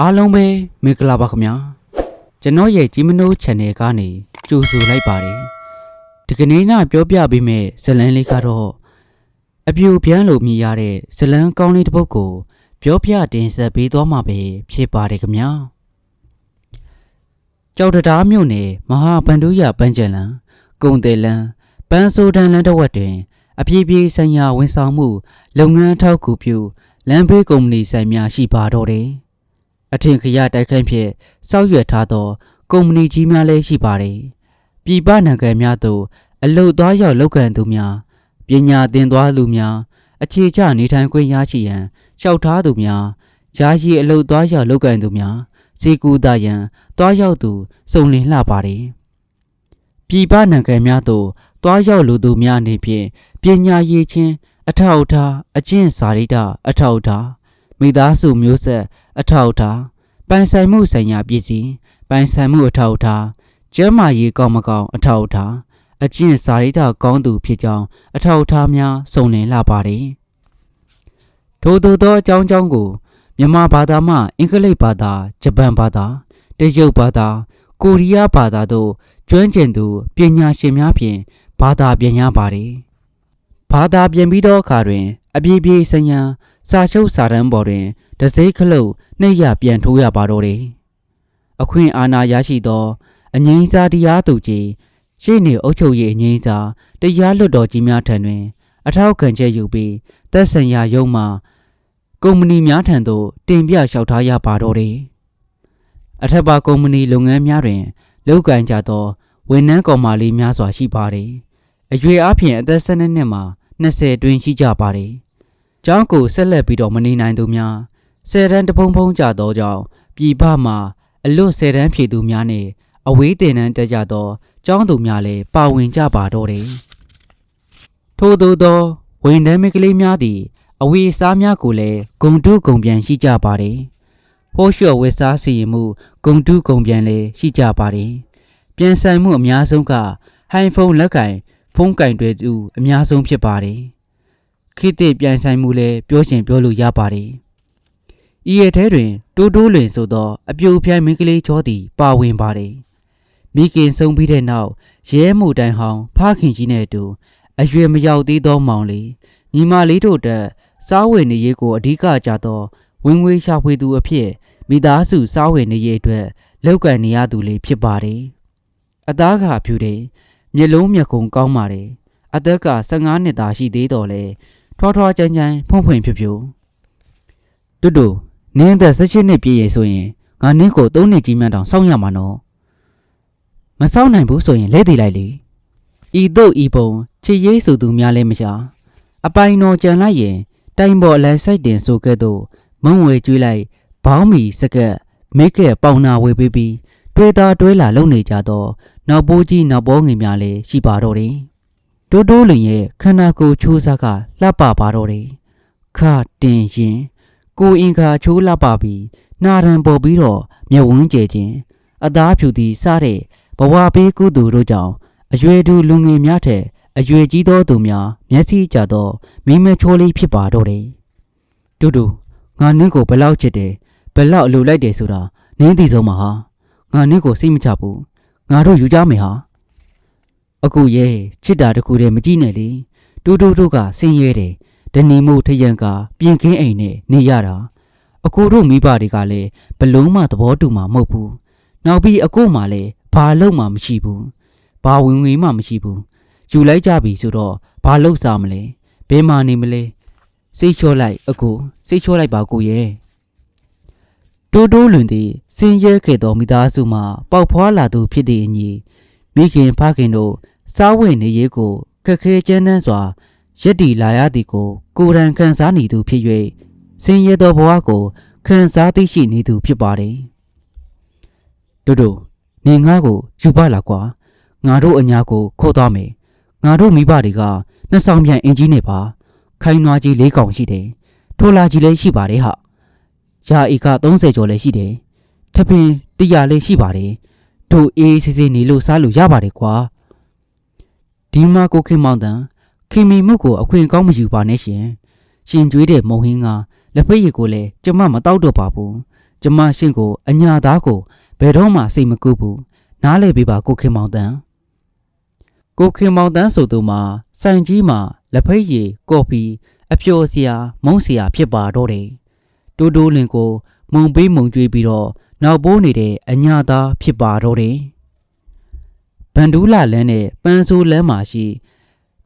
အားလုံးပဲမင်္ဂလာပါခင်ဗျာကျွန်တော်ရဲ့ကြီးမနိုး channel ကနေကြိုဆိုလိုက်ပါတယ်ဒီကနေ့ညပြောပြပေးမယ့်ဇတ်လန်းလေးကတော့အပြူပြန်းလို့မြည်ရတဲ့ဇတ်လန်းကောင်းလေးတစ်ပုဒ်ကိုပြောပြတင်ဆက်ပေးသွားမှာပဲဖြစ်ပါတယ်ခင်ဗျာကြောက်တရားမြို့နယ်မဟာဗန္ဓုရပန်းကျင်လန်ကုံတယ်လန်ပန်းစိုးတန်းလန်တစ်ဝက်တွင် အပြည့်ပြည့်ဆိုင်ရာဝန်ဆောင်မှု လုပ်ငန်းထောက်ကူပြုလမ်းဘေးကုမ္ပဏီဆိုင်များရှိပါတော့တယ်။ အထင်ခရတိုက်ခိုက်ဖြင့်စောက်ရွက်ထားသောကုမ္ပဏီကြီးများလည်းရှိပါတယ်။ပြည်ပနိုင်ငံများသို့အလုတ်သွားရောက်လုပ်ကန်သူများပညာသင်သွားလူများအခြေချနေထိုင်ခွင့်ရရှိရန်လျှောက်ထားသူများယာယီအလုတ်သွားရောက်လုပ်ကန်သူများစေကူတာရန်သွားရောက်သူစုံလင်လှပါတယ်။ပြည်ပနိုင်ငံများသို့တွားရောက်လူသူများအနေဖြင့်ပညာရေးချင်းအထောက်အထားအကျင့်စာရိတ္တအထောက်အထားမိသားစုမျိုးဆက် အထောက်အထားပိုင်ဆိုင်မှုဆိုင်ရာပစ္စည်းပိုင်ဆိုင်မှုအထောက်အထားကျန်းမာရေးကောင်းမကောင်းအထောက်အထားအကျင့်စာရိတ္တကောင်းသူဖြစ်ကြောင်းအထောက်အထားများစုံလင်လာပါတယ်ထို့သောသောအကြောင်းကြောင့်ကိုမြန်မာဘာသာမှအင်္ဂလိပ်ဘာသာဂျပန်ဘာသာတရုတ်ဘာသာကိုရီးယားဘာသာတို့ကျွမ်းကျင်သူပညာရှင်များဖြင့်ဘာသာပြန်ရပါတယ်။ဘာသာပြန်ပြီးသောအခါတွင် အပြည့်ပြည့်စံရန်စာရှုပ်စာတမ်းပေါ်တွင် တစိမ့်ခလုတ်နှိပ်ရပြန်ထိုးရပါတော့တယ်။အခွင့်အာဏာရရှိသောအငိမ့်စားတရားသူကြီးရှေ့နေအုပ်ချုပ်ရေးအငိမ့်စားတရားလွတ်တော်ကြီးများထံတွင် အထောက်ခံချက်ယူပြီးသက်ဆိုင်ရာရုံးမှကုမ္ပဏီများထံသို့တင်ပြလျှောက်ထားရပါတော့တယ်။အထက်ပါကုမ္ပဏီလုပ်ငန်းများတွင်လောက်ကန်ကြသောဝန်ထမ်းကောင်မလေးများစွာရှိပါတယ်။အရွယ်အပြင်အသက်12နှစ်မှ20တွင်ရှိကြပါတယ်။ကျောင်းကိုဆက်လက်ပြီးတော့မနေနိုင်သူများ ဆယ်တန်းတဖုံဖုံကြသောကြောင့်ပြည်ပမှာအလွတ်ဆယ်တန်းဖြည့်သူများနဲ့အဝေးတင်တန်းတက်ကြသောကျောင်းသူများလည်းပါဝင်ကြပါတော့တယ်။ထို့သောသောဝန်ထမ်းမိကလေးများသည် အဝေးစားများကိုလည်းဂုံတုဂုံပြန်ရှိကြပါတယ်။ဟိုးလျှော့ဝက်စားစီရင်မှုဂုံတုဂုံပြန်လည်းရှိကြပါတယ်။ပြန်ဆိုင်မှုအများဆုံးကဟိုင်ဖုန်းလက်ကင်ဖုန်းကင်တွေသူအများဆုံးဖြစ်ပါတယ်။ခိတိပြန်ဆိုင်မှုလည်းပြောရှင်ပြောလို့ရပါတယ်။ ဤရဲ့ထဲတွင်တိုးတိုးလွင်ဆိုသောအပြိုပြိုင်မင်းကလေးချောသည်ပါဝင်ပါတယ်။မိခင်ဆုံးပြီးတဲ့နောက်ရဲမှုတိုင်ဟောင်းဖခင်ကြီးနဲ့အတူအရွယ်မရောက်သေးသောမောင်လေးညီမလေးတို့တက်စားဝယ်နေရေးကိုအဓိကကြသောဝင်ငွေရှာဖွေသူအဖြစ်မိသားစုစားဝယ်နေရေးအတွက်လောက်ကန်နေရသူလေးဖြစ်ပါတယ်။အသားကဖြူတယ်မျက်လုံးမျက်ခုံကောင်းပါတယ်။အသက်က15နှစ်သားရှိသေးတော်လဲထွားထွားကြမ်းကြမ်းဖုံးဖွင့်ဖြူဖြူတူတူ နင်းသက်16နှစ်ပြည့်ရဆိုရင်ငါနင်းကို3နှစ်ကြီးမှန်းတောင်စောင့်ရမှာနော်မစောင့်နိုင်ဘူးဆိုရင်လဲသေးလိုက်လေဤတို့ဤပုံချစ်ရေးဆိုသူများလဲမရှာအပိုင်တော်ကြံလိုက်ရင် တိုင်ပေါ်အလဲစိုက်တင်ဆိုခဲ့တော့မုံဝေကျွေးလိုက်ဘောင်းမီစကက်မိတ်ကဲပေါင်နာဝေပေးပြီးတွေးသားတွေးလာလုံနေကြတော့နောက်ပိုးကြီးနောက်ပိုးငင်များလည်းရှိပါတော့တယ်တိုးတိုးလင်ရဲ့ခန္ဓာကိုယ်ချိုးစားကလှပပါတော့တယ်ခတင်ရင် ကိုအင်္ဂါချိုးလှပပြီးနာရန်ပေါ်ပြီးတော့မျက်ဝန်းကျဲခြင်းအသားဖြူသည်စားတဲ့ဘဝပေးကုသူတို့ကြောင့်အရွယ်တူလူငယ်များထက်အရွယ်ကြီးသောသူများမျက်စိကျသောမိမချိုးလေးဖြစ်ပါတော့တယ်တူတူငါနင့်ကိုဘယ်လောက်ချစ်တယ်ဘယ်လောက်အလိုလိုက်တယ်ဆိုတာနင်းသိဆုံးမှာဟာငါနင့်ကိုစိတ်မချဘူးငါတို့ယူကြမယ်ဟာအခုရဲ့ချစ်တာတခုတည်းမကြည့်နဲ့လေတူတူတို့ကဆင်းရဲတယ် ဒနီမို့ထရန်ကပြင်ခင်းအိမ်နဲ့နေရတာအကိုတို့မိဘတွေကလည်းဘလုံးမသဘောတူမှာမဟုတ်ဘူးနောက်ပြီးအကိုမှလည်းဘာလုံးမှမရှိဘူးဘာဝင်ငွေမှမရှိဘူးယူလိုက်ကြပြီဆိုတော့ဘာလုပ်စားမလဲဘယ်မှနေမလဲစိတ်လျှော့လိုက်အကိုစိတ်လျှော့လိုက်ပါကိုရဲ့တိုးတိုးလွင်သည်စင်ရဲခဲ့သောမိသားစုမှပေါက်ဖွာလာသူဖြစ်သည့်အညီမိခင်ဖခင်တို့စားဝတ်နေရေးကိုခက်ခဲကြမ်းတမ်းစွာ ရက်တီလာရသည်ကို ကိုယ်တိုင်ခံစားနေသူဖြစ်၍စင်ရဲသောဘဝကိုခံစားသိရှိနေသူဖြစ်ပါတယ်တို့တို့နေငါ့ကိုယူပါလာကွာငါတို့အညာကိုခေါ်သွားမယ်ငါတို့မိဘတွေကနှစ်ဆောင်ပြန်အင်ကြီးနေပါ ခိုင်းနွားကြီး၄កောင်ရှိတယ်ထိုလာကြီးလည်းရှိပါတယ်ဟာရာဤက30ကျော်လည်းရှိတယ်ထပင်တရလည်းရှိပါတယ်တို့အေးဆေးဆေးနေလို့စားလို့ရပါတယ်ကွာဒီမှာကိုခင်မောင်တန် ခင်မီမှုကိုအခွင့်ကောင်းမယူပါနဲ့ရှင်ရှင်ကျွေးတဲ့မုံဟင်းကလက်ဖက်ရည်ကိုလည်းကျမမတောက်တော့ပါဘူးကျမရှင့်ကိုအညာသားကိုဘယ်တော့မှစိတ်မကူဘူးနားလေပေးပါကိုခင်မောင်တန်းကိုခင်မောင်တန်းဆိုသူမှာစိုင်ကြီးမှာလက်ဖိတ်ရည်ကော်ဖီအဖျော်စရာမုံစရာဖြစ်ပါတော့တယ်တိုးတိုးလင်ကိုမုံပေးမုံကျွေးပြီးတော့နောက်ပိုးနေတဲ့အညာသားဖြစ်ပါတော့တယ်ဗန်ဒူးလာလန်းနဲ့ပန်းဆိုးလန်းမှာရှိ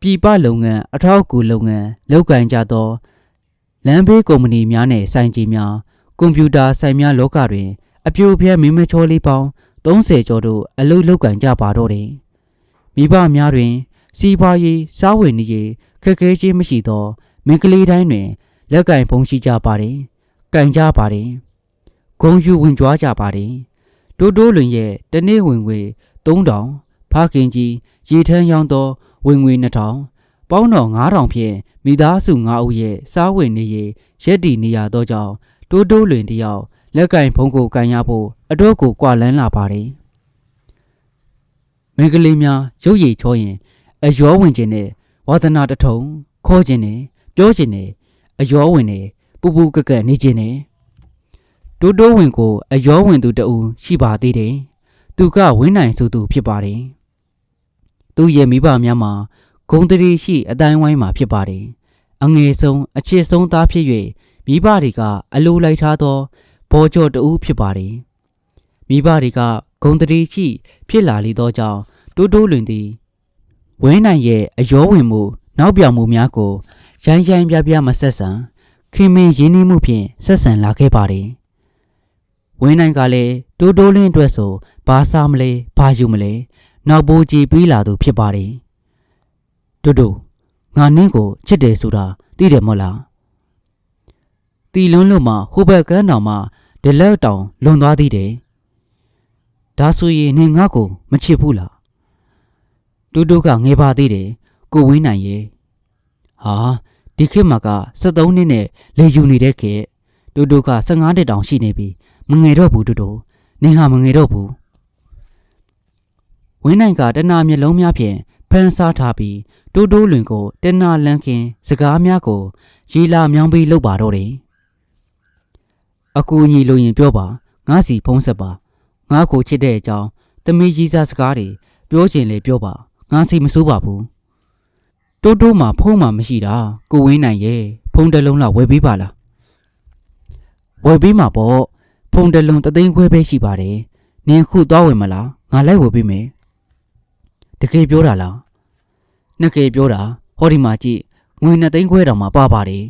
ပြည်ပလုပ်ငန်းအထောက်အကူလုပ်ငန်းလုပ်ကိုင်ကြသောလမ်းဘေးကုမ္ပဏီများနဲ့ဆိုင်ကြီးများကွန်ပျူတာဆိုင်များလောကတွင် အပြိုပြဲမင်းမချောလေးပေါင်း30ကျော်တို့အလုပ်လုပ်ကိုင်ကြပါတော့တယ်။မိဘများတွင် စီးပွားရေးစားဝတ်နေရေးခက်ခဲခြင်းမရှိသောမိန်းကလေးတိုင်းတွင် လက်ကင်ဖုံးရှိကြပါတယ်။ကင်ကြပါတယ်။ဂုံယူဝင်ကြွားကြပါတယ်။တိုးတိုးလွင်ရဲ့တနေ့ဝင်ငွေ3000ဖခင်ကြီးရေထမ်းရောင်းသော ဝင်ငွေ2000ပေါင်းတော်9000ဖြင့်မိသားစု9ဦးရဲ့စားဝတ်နေရေးရက်တည်နေရသောကြောင့်တိုးတိုးလွင်တယောက်လက်ကင်ဖုံးကိုကန်ရဖို့အတော့ကိုကွာလန်းလာပါတယ်မိန်းကလေးများရုပ်ရည်ချောရင်အယောဝင်ခြင်းနဲ့ဝါသနာတထုံခေါ်ခြင်းနဲ့ပြောခြင်းနဲ့အယောဝင်နဲ့ပူပူကက်ကက်နေခြင်းနဲ့တိုးတိုးဝင်ကိုအယောဝင်သူတဦးရှိပါသေးတယ်သူကဝင်းနိုင်ဆိုသူဖြစ်ပါတယ် သူရဲ့မိဘများမှာဂုံတရီရှိအတိုင်းဝိုင်းမှာဖြစ်ပါတယ်အငယ်ဆုံးအချစ်ဆုံးသားဖြစ်၍မိဘတွေကအလိုလိုက်ထားသောဘောကျော်တဦးဖြစ်ပါတယ်မိဘတွေကဂုံတရီရှိဖြစ်လာလေသောကြောင့်တိုးတိုးလွင်သည်ဝင်းနိုင်ရဲ့အယောဝင်မှုနောက်ပြောင်မှုများကိုရိုင်းရိုင်းပြပြမဆက်ဆံခင်မင်းရင်းနှီးမှုဖြင့်ဆက်ဆံလာခဲ့ပါတယ်ဝင်းနိုင်ကလည်းတိုးတိုးလင်းအတွက်ဆိုဘာစားမလဲဘာယူမလဲ နောက်ပိုးကြည်ပြီးလာသူဖြစ်ပါတယ်တူတူငါနင်းကိုချစ်တယ်ဆိုတာသိတယ်မို့လားတီလွန်းလို့မှဟိုဘက်ကန်းတော်မှဒလက်တောင်လွန်သွားသေးတယ်ဒါဆိုရင်နင်ငါ့ကိုမချစ်ဘူးလားတူတူကငေပါသေးတယ်ကိုဝင်းနိုင်ရဲ့ဟာဒီခေတ်မှာက73နှစ်နဲ့လေယူနေတဲ့ခေတ်တူတူက15နှစ်တောင်ရှိနေပြီမငယ်တော့ဘူးတူတူနင်ဟာမငယ်တော့ဘူး ဝင်းနိုင်ကတနာမျက်လုံးများဖြင့်ဖန်ဆားထားပြီးတိုးတိုးလွင်ကိုတနာလန်းခင်စကားများကိုရီလာမြောင်းပြီးလှုပ်ပါတော့တယ်အကူအညီလိုရင်ပြောပါငါစီဖုံးဆက်ပါငါကိုချစ်တဲ့အကြောင်းသမီးကြီးစားစကားတွေပြောချင်လေပြောပါငါစိတ်မဆိုးပါဘူးတိုးတိုးမှာဖုံးမှာမရှိတာကိုဝင်းနိုင်ရဲ့ဖုံးတစ်လုံးလောက်ဝယ်ပေးပါလားဝယ်ပေးမှာပေါ့ဖုံးတစ်လုံးတသိန်းခွဲပဲရှိပါတယ်နင်ခုသွားဝင်မလားငါလိုက်ဝယ်ပေးမယ် တကယ်ပြောတာလားနှစ်ကယ်ပြောတာဟောဒီမှာကြည့်ငွေနှစ်သိန်းခွဲတောင်မှပါပါတယ်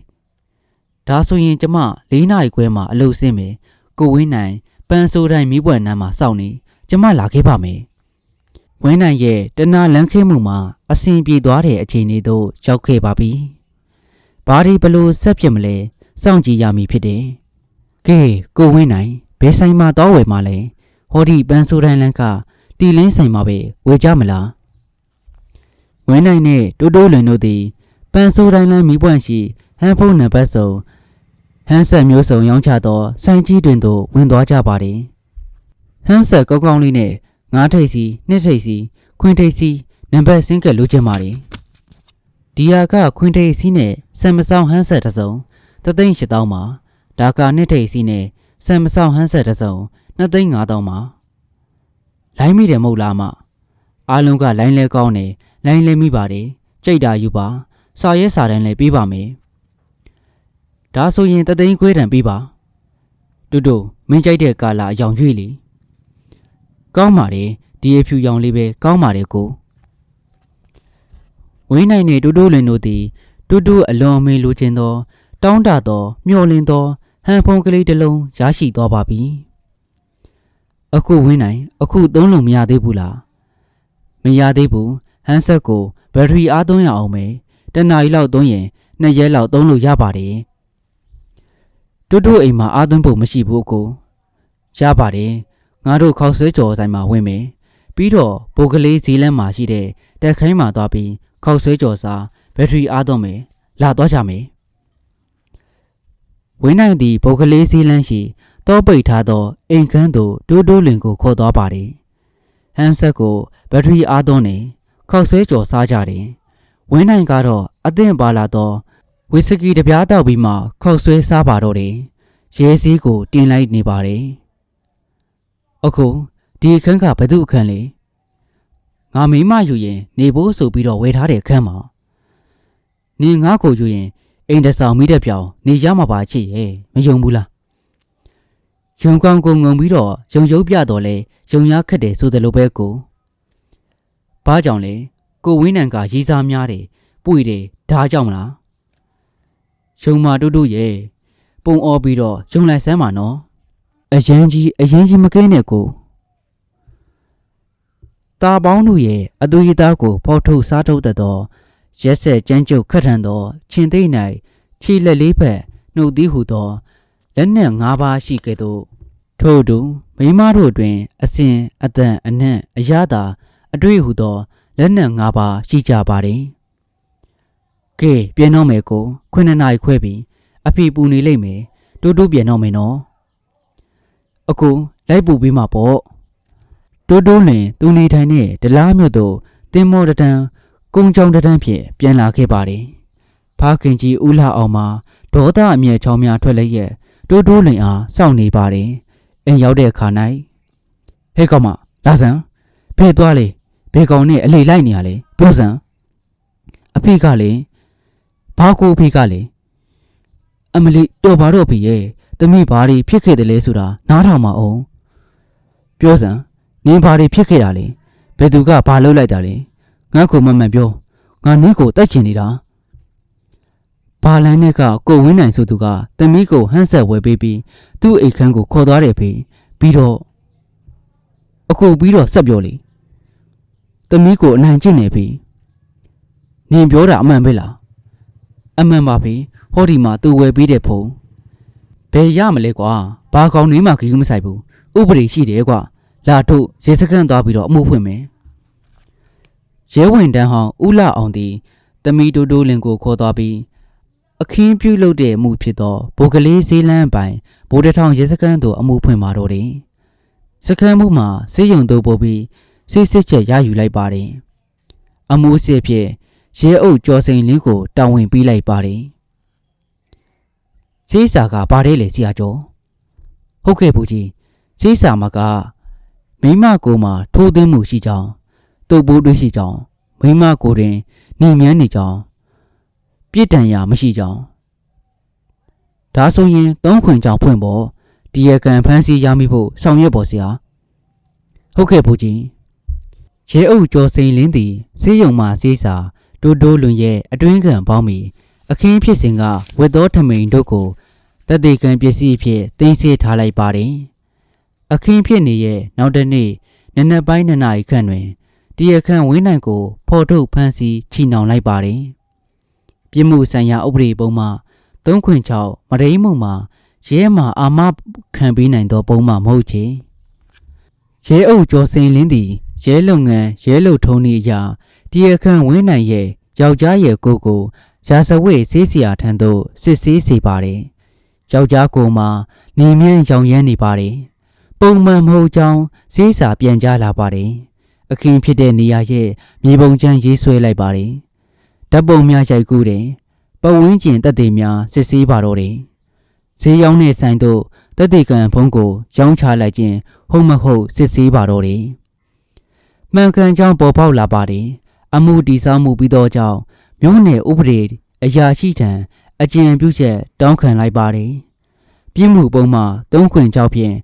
ဒါဆိုရင်ကျမ၄နာရီခွဲမှာအလုပ်ဆင်းမယ်ကိုဝင်းနိုင်ပန်းဆိုးတိုင်းမိဘွယ်နန်းမှာစောင့်နေကျမလာခဲ့ပါမယ်ဝင်းနိုင်ရဲ့တနာလန်းခဲမှုမှာအဆင်ပြေသွားတဲ့အခြေအနေသို့ရောက်ခဲ့ပါပြီဘာဒီဘလို့ဆက်ပြစ်မလဲစောင့်ကြည့်ရမည်ဖြစ်တယ်ကဲကိုဝင်းနိုင်ဘယ်ဆိုင်မှာတော့ဝယ်မှာလဲဟောဒီပန်းဆိုးတိုင်းလန်းကတီလင်းဆိုင်မှာပဲဝယ်ကြမလား ဝင်းနိုင်နဲ့တိုးတိုးလွင်တို့သည်ပန်းဆိုးတိုင်းလန်းမိပွန့်ရှိဟန်ဖုန်းနံပါတ်စုံဟန်ဆက်မျိုးစုံရောင်းချသောဆိုင်ကြီးတွင်သို့ဝင်သွားကြပါသည်ဟန်ဆက်ကောက်ကောင်းလေးနဲ့ငါးထိပ်စီနှစ်ထိပ်စီခွင်းထိပ်စီနံပါတ်စင်းကလိုချင်ပါသည်ဒီယာကခွင်းထိပ်စီနဲ့ဆမ်မဆောင်ဟန်ဆက်တစ်စုံတသိန်း၈000ပါဒါကနှစ်ထိပ်စီနဲ့ဆမ်မဆောင်ဟန်ဆက်တစ်စုံ2သိန်း5000ပါလိုင်းမိတယ်မဟုတ်လားမအားလုံးကလိုင်းလဲကောင်းတယ် လိုင်းလဲမိပါတယ်ကြိတ်တာယူပါစာရဲစာတန်းလဲပေးပါမယ်ဒါဆိုရင်တသိန်းခွဲတန်ပေးပါတူတူမင်းကြိုက်တဲ့ကာလာအယောင်ရွေ့လေကောင်းပါတယ်ဒီအဖြူရောင်လေးပဲကောင်းပါတယ်ကိုဝင်းနိုင်နေတူတူလင်တို့သည်တူတူအလွန်အမေလိုချင်သော တောင်းတသော မျှော်လင့်သောဟန်ဖုံးကလေးတစ်လုံးရရှိသွားပါပြီအခုဝင်းနိုင် အခုသုံးလို့မရသေးဘူးလားမရသေးဘူး ဟန်ဆက်ကိုဘက်ထရီအားသွင်းရအောင်မယ်တနားရီလောက်သုံးရင်နှစ်ရက်လောက်သုံးလို့ရပါတယ်တူတူအိမ်မှာအားသွင်းဖို့မရှိဘူးကိုရပါတယ်ငါတို့ခေါက်ဆွဲကြော်ဆိုင်မှာဝင်မယ်ပြီးတော့ဘိုကလေးဈေးလမ်းမှာရှိတဲ့တက်ခိုင်းမှာသွားပြီးခေါက်ဆွဲကြော်စားဘက်ထရီအားသွင်းမယ်လာသွားကြမယ်ဝင်းနိုင်သည့်ဘိုကလေးဈေးလမ်းရှိတောပိတ်ထားသောအိမ်ခန်းသို့တိုးတိုးလင်ကိုခေါ်သွားပါတယ်ဟမ်ဆက်ကိုဘက်ထရီအားသွင်းနေ ခေါက်ဆွဲကြော်စားကြတယ်ဝင်းနိုင်ကတော့အသင့်ပါလာသောဝီစကီတစ်ပြားတောက်ပြီးမှခောက်ဆွဲစားပါတော့တယ်ရဲစည်းကိုတင်လိုက်နေပါတယ်။အခုဒီအခန်းကဘသူအခန်းလဲ။ငါမိမယူရင်နေဖို့ဆိုပြီးတော့ဝယ်ထားတဲ့အခန်းမှာနင်ငါ့ကိုယူရင်အိမ်တဆောင်မိတဲ့ပြောင်နေရမှာပါချစ်ရဲ့မယုံဘူးလား။ယုံကောင်းကိုငုံပြီးတော့ယုံရုပ်ပြတော့လဲယုံရခက်တယ်ဆိုတယ်လို့ပဲကို။ ဘာကြောင့်လဲကိုဝင်းနံကရီစားများတယ်ပွေတယ်ဒါကြောင့်မလား။ယုံမာတူတူရဲ့ပုံအော်ပြီးတော့ယုံလိုက်စမ်းပါနော်။အရင်ကြီးအရင်ကြီးမကင်းနဲ့ကို။ตาပေါင်းတို့ရဲ့အသွေးသားကိုဖောက်ထုတ်စားထုတ်တတ်သောရက်ဆက်ကြမ်းကြုတ်ခတ်ထန်သောချင်းသိမ့်၌ခြေလက်လေးဖက်နှုတ်သီးဟူသောလက်နက်၅ပါးရှိကဲ့သို့ထို့အတူမိန်းမတို့တွင် အစဉ်အတန်အနှံ့အရသာ အတွေ့ဟူသောလက်နက်၅ပါးရှိကြပါသည်ကဲပြန်တော့မယ်ကိုခွန်းနှစ်နာရီခွဲပြီအဖေပူနေလိမ့်မယ်တိုးတိုးပြန်တော့မယ်နော်အခုလိုက်ပူပြီးမှပေါ့တိုးတိုးလင်သူနေထိုင်တဲ့ဒလားမြို့သို့တင်မောတတန်းကုန်းချောင်းတတန်းဖြင့်ပြန်လာခဲ့ပါတယ်ဖားခင်ကြီးဦးလာအောင်မှာဒေါသအမျက်ချောင်းများထွက်လိုက်ရဲ့တိုးတိုးလင်အားစောင့်နေပါတယ်အိမ်ရောက်တဲ့အခါ၌ဟဲ့ကောင်မလာစမ်းဖဲ့သွားလေ ဘဲကောင်နဲ့အလေလိုက်နေရလေပြောစမ်းအဖေကလေဘာကိုအဖေကလေအမလီတော်ပါတော့ဖေရဲ့တမိဘာတွေဖြစ်ခဲ့တယ်လဲဆိုတာနားထောင်မအောင်ပြောစမ်းနင်းဘာတွေဖြစ်ခဲ့တာလဲဘယ်သူကဘာလုပ်လိုက်တာလဲငါ့ကိုမမှန်ပြောငါနင်းကိုတတ်ချင်နေတာဘာလန်နဲ့ကကိုဝင်းနိုင်ဆိုသူကတမီးကိုဟန့်ဆက်ဝဲပေးပြီးသူ့အိတ်ခမ်းကိုခေါ်သွားတယ်ဖေပြီးတော့အခုပြီးတော့ဆက်ပြောလေ တမီးကိုအနိုင်ကျင့်နေဖေနင်ပြောတာအမှန်ပဲလားအမှန်ပါဖေဟောဒီမှာသူဝယ်ပေးတဲ့ဖုံဘယ်ရမလဲကွာဘာကောင်နေမှခရီးမဆိုင်ဘူးဥပဒေရှိတယ်ကွာလာထုတ်ရေစခန်းသွားပြီးတော့အမှုဖွင့်မယ်ရဲဝင်တန်းဟောင်းဦးလာအောင်သည်တမီတိုတိုလင်ကိုခေါ်သွားပြီးအခင်းပြုလုပ်တဲ့အမှုဖြစ်သောဗိုလ်ကလေးဈေးလန်းပိုင်ဗိုလ်တထောင်ရဲစခန်းသို့အမှုဖွင့်ပါတော့တယ်စခန်းမှုမှာစေယုံတို့ပို့ပြီး စစ်စစ်ချက်ရယူလိုက်ပါတယ်အမှုစစ်ဖြစ်ရဲအုပ်ကျော်စိန်လင်းကိုတာဝန်ပေးလိုက်ပါတယ်ဈေးစာကဘာတဲ့လေဆရာကျော်ဟုတ်ကဲ့ဘူးကြီးဈေးစာမှာကမိမကိုမှထိုးသွင်းမှုရှိကြောင်းတုပ်ပိုးတွေးရှိကြောင်းမိမကိုတွင်နှိမ်မြန်းနေကြောင်းပြစ်ဒဏ်ရာမရှိကြောင်းဒါဆိုရင်သုံးခွင်ကြောင်ဖွင့်ဖို့ဒီရကန်ဖမ်းဆီးရမိဖို့ဆောင်ရွက်ပေါ်ဆရာဟုတ်ကဲ့ဘူးကြီး ရဲအုပ်ကျော်စိန်လင်းသည်စေးရုံမှစေးစာတိုးတိုးလွန်ရဲ့အတွင်းခံပေါင်းမီအခင်းဖြစ်စဉ်ကဝက်တော်ထမိန်တို့ကိုတသက်ကံပစ္စည်းအဖြစ်တင်ဆေးထားလိုက်ပါတယ်အခင်းဖြစ်နေရဲ့နောက်တစ်နေ့နနက်ပိုင်းနှစ်နာရီခန့်တွင်တရားခံဝင်းနိုင်ကိုဖော်ထုတ်ဖမ်းဆီးချီနှောင်လိုက်ပါတယ်ပြစ်မှုဆိုင်ရာဥပဒေပုံမှ3ခွင်6မရိမှုမှာရဲမှာအာမခံပေးနိုင်သောပုံမှမဟုတ်ချေရဲအုပ်ကျော်စင်လင်းသည် ရဲလုပ်ငန်းရဲလုပ်ထုံးဤအရာတရားခံဝင်းနိုင်ရဲ့ယောက်ျားရဲ့ကိုယ်ကိုရာဇဝတ်ဆေးစရာထံသို့စစ်ဆေးစေပါတယ်ယောက်ျားကိုယ်မှာနေမြန်းရောင်ရမ်းနေပါတယ်ပုံမှန်မဟုတ်ကြောင်းဆေးစာပြန်ကြားလာပါတယ်အခင်းဖြစ်တဲ့နေရာရဲ့မြေပုံချမ်းရေးဆွဲလိုက်ပါတယ်ဓာတ်ပုံများရိုက်ကူးတယ်ပတ်ဝန်းကျင်တက်သေးများစစ်ဆေးပါတော့တယ်ဈေးရောင်းတဲ့ဆိုင်တို့တက်သေးကံဖုံးကိုရောင်းချလိုက်ခြင်းဟုတ်မဟုတ်စစ်ဆေးပါတော့တယ် မှန်ကန်ကြောင်းပေါ်ပေါက်လာပါတယ်အမှုတည်ဆောက်မှုပြီးသောကြောင့်မြို့နယ်ဥပဒေအရာရှိထံအကြံပြုချက်တောင်းခံလိုက်ပါတယ်ပြစ်မှုပုံမှာ၃ခွင်ကြောက်ဖြင့်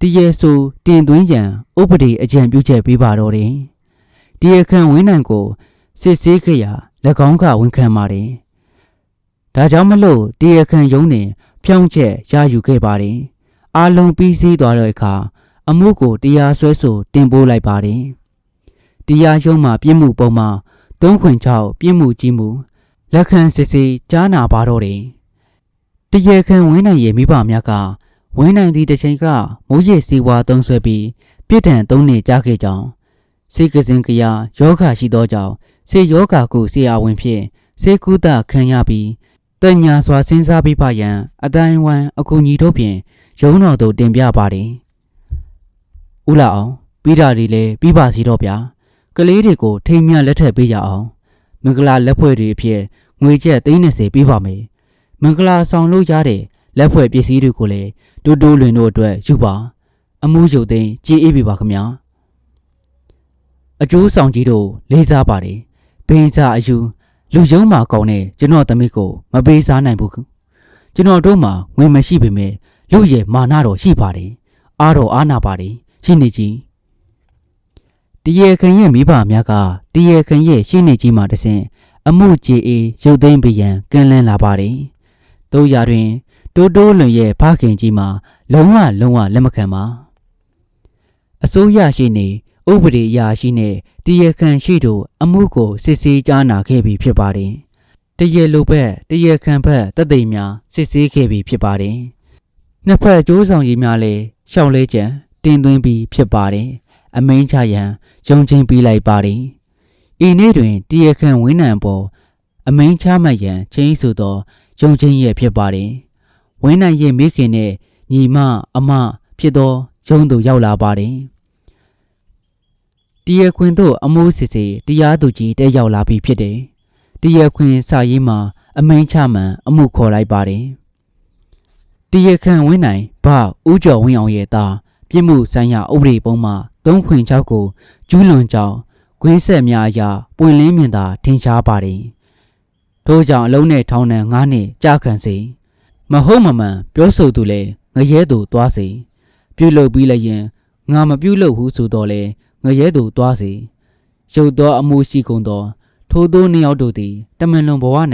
တရေဆိုတင်သွင်းရန်ဥပဒေအကြံပြုချက်ပေးပါတော့တယ်ဒီအခန့်ဝင်းနိုင်ကိုစစ်ဆေးခဲ့ရာ၎င်းကဝန်ခံပါတယ်ဒါကြောင့်မလို့ဒီအခန့်ရုံးနေဖြောင်းချက်ရယူခဲ့ပါတယ်အာလုံးပြီးစည်းသွားတဲ့အခါအမှုကိုတရားစွဲဆိုတင်ပို့လိုက်ပါတယ် တရားရုံးမှာပြစ်မှုပုံမှာ၃ခွင်6ပြစ်မှုကြီးမှုလက်ခံစစ်ဆေးကြားနာပါတော့တယ်တရားခံဝင်းနိုင်ရဲ့မိဘများကဝင်းနိုင်သည့်တစ်ချိန်ကမိုးရေစီဝါသုံးဆွဲပြီးပြစ်ဒဏ်သုံးနှစ်ကြားခဲ့ကြောင်းစေကစင်ကရယောဂရှိသောကြောင့်စေယောဂကုဆရာဝန်ဖြင့်စေကုသခံရပြီးတညာစွာစဉ်းစားပြီးပါရန်အတိုင်းဝမ်အကူညီတို့ဖြင့်ရုံးတော်သို့တင်ပြပါတယ်။ဦးလာအောင်ပြီးတာတွေလည်းပြီးပါစီတော့ဗျာ။ ကလေးတွေကိုထိမ်မြလက်ထပ်ပေးရအောင်မင်္ဂလာလက်ဖွဲ့တွေအဖြစ်ငွေကျပ်330ပေးပါမယ်။မင်္ဂလာဆောင်လို့ရတဲ့လက်ဖွဲ့ပစ္စည်းတွေကိုလည်းတိုးတိုးလွင်တို့အတွက်ယူပါ အမှုရုပ်သိမ်းကြည်အေးပြီပါခင်ဗျာအကျိုးဆောင်ကြီးတို့လေးစားပါတယ်ဘိန်းစားအယူလူယုံမှာကောင်းတဲ့ကျွန်တော်သမီးကိုမပေးစားနိုင်ဘူးကျွန်တော်တို့မှာငွေမရှိပေမဲ့လူရဲ့မာနတော်ရှိပါတယ်အားတော်အားနာပါတယ်ရှိနေကြီး တရေခင်ရဲ့မိဘများကတရေခင်ရဲ့ရှိနေကြီးမှာတဆင့်အမှုကြည်အေးရုပ်သိမ်းပြီးရန်ကင်းလန်းလာပါတယ်တို့ရာတွင် တိုးတိုးလွန်ရဲ့ဖခင်ကြီးမှာလုံးဝလုံးဝလက်မခံပါအစိုးရရှိနေဥပဒေအရာရှိနဲ့တရခန်ရှိတို့အမှုကိုစစ်ဆေးကြားနာခဲ့ပြီဖြစ်ပါတယ်တရလိုဘက်တရခန်ဘက်တသိမ်များစစ်ဆေးခဲ့ပြီဖြစ်ပါတယ်နှစ်ဖက်ကြိုးဆောင်ရည်များလည်းရှောင်းလဲကြံတင်သွင်းပြီးဖြစ်ပါတယ် အမိန်ချရန်ယုံချင်းပြီးလိုက်ပါတယ်ဤနေ့တွင်တရခန်ဝင်းနံပေါ်အမိန်ချမှတ်ရန်ချင်းဆိုသောယုံချင်းရဲ့ဖြစ်ပါတယ်ဝင်းနိုင်ရဲ့မိခင်နဲ့ညီမအမဖြစ်သောရုံးသူရောက်လာပါတယ်။တရားခွင်တို့အမိုးစစ်စစ်တရားသူကြီးတက်ရောက်လာပြီဖြစ်တယ်။တရားခွင်စာရေးမှာအမိန့်ချမှန်အမှုခေါ်လိုက်ပါတယ်။တရားခံဝင်းနိုင်ဗဦးကျော်ဝင်းအောင်ရဲ့သား ပြစ်မှုဆိုင်ရာဥပဒေပုံမှာ၃ခွင်၆ကိုကျူးလွန်ကြောင်းကွင်းဆက်များအရာပွင့်လင်းမြင်သာထင်ရှားပါတယ်။ထို့ကြောင့်အလုံးနဲ့ထောင်းနှံ၅နှစ်ကြာခံစေမဟုတ်မမှန်ပြောဆိုသူလဲငရဲသူသွားစေပြုလုပ်ပြီးလည်းရင်ငါမပြုလုပ်ဘူးဆိုတော့လေငရဲသူသွားစေရုပ်သောအမှုရှိကုန်သော ထိုးသောနှစ်ယောက်တို့သည်တမန်လွန်ဘဝ၌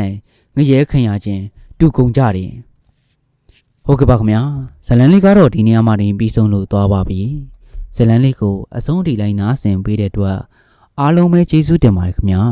ငရဲခံရခြင်းတူကုန်ကြတယ် ဟုတ်ကဲ့ပါခင်ဗျာဇလန်လေးကတော့ဒီနေရာမှာတင်ပြီးဆုံးလို့သွားပါပြီဇလန်လေးကိုအဆုံးထိလိုက်နားဆင်ပေးတဲ့အတွက်အားလုံးပဲကျေးဇူးတင်ပါတယ်ခင်ဗျာ